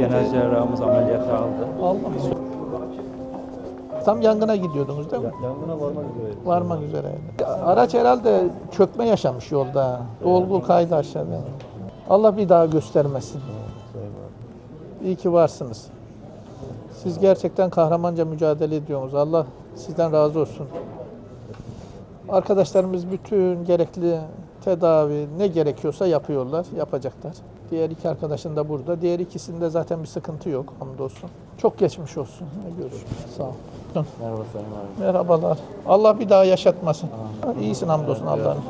Merkez cerrahımız ameliyata aldı. Allah Tam yangına gidiyordunuz değil mi? Yangına varmak üzereydi. Varmak üzereydi. Araç herhalde çökme yaşamış yolda. Dolgu kaydı aşağıda. Allah bir daha göstermesin. İyi ki varsınız. Siz gerçekten kahramanca mücadele ediyorsunuz. Allah sizden razı olsun. Arkadaşlarımız bütün gerekli tedavi ne gerekiyorsa yapıyorlar, yapacaklar. Diğer iki arkadaşın da burada. Diğer ikisinde zaten bir sıkıntı yok hamdolsun. Çok geçmiş olsun. Görüşürüz. Sağ ol. Merhaba Sayın abi. Merhabalar. Allah bir daha yaşatmasın. İyisin hamdolsun Allah'ım.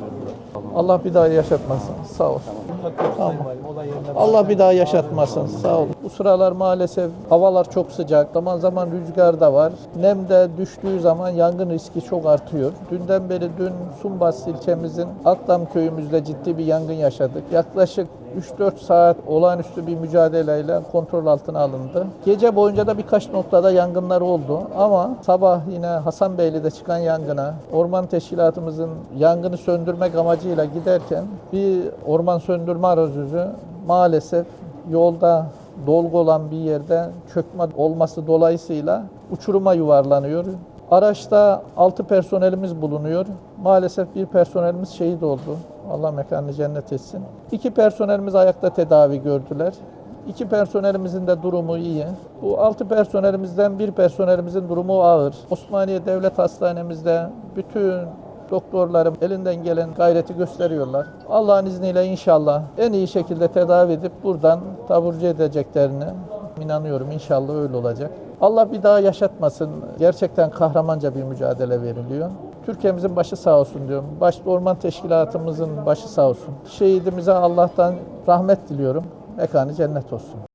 Allah bir daha yaşatmasın. Sağ ol. Tamam. Allah bir daha yaşatmasın. Sağ ol. Bu sıralar maalesef havalar çok sıcak. Zaman zaman rüzgar da var. Nem de düştüğü zaman yangın riski çok artıyor. Dünden beri dün Sumbas ilçemizin Akdam köyümüzde ciddi bir yangın yaşadık. Yaklaşık 3-4 saat olağanüstü bir mücadeleyle kontrol altına alındı. Gece boyunca da birkaç noktada yangınlar oldu ama sabah yine Hasanbeyli'de çıkan yangına orman teşkilatımızın yangını söndürmek amacıyla giderken bir orman söndürme aracı maalesef yolda dolgu olan bir yerde çökme olması dolayısıyla uçuruma yuvarlanıyor. Araçta 6 personelimiz bulunuyor. Maalesef bir personelimiz şehit oldu. Allah mekanını cennet etsin. İki personelimiz ayakta tedavi gördüler. İki personelimizin de durumu iyi. Bu altı personelimizden bir personelimizin durumu ağır. Osmaniye Devlet Hastanemizde bütün doktorlarım elinden gelen gayreti gösteriyorlar. Allah'ın izniyle inşallah en iyi şekilde tedavi edip buradan taburcu edeceklerini inanıyorum. İnşallah öyle olacak. Allah bir daha yaşatmasın. Gerçekten kahramanca bir mücadele veriliyor. Türkiye'mizin başı sağ olsun diyorum. Başta orman teşkilatımızın başı sağ olsun. Şehidimize Allah'tan rahmet diliyorum. Mekanı cennet olsun.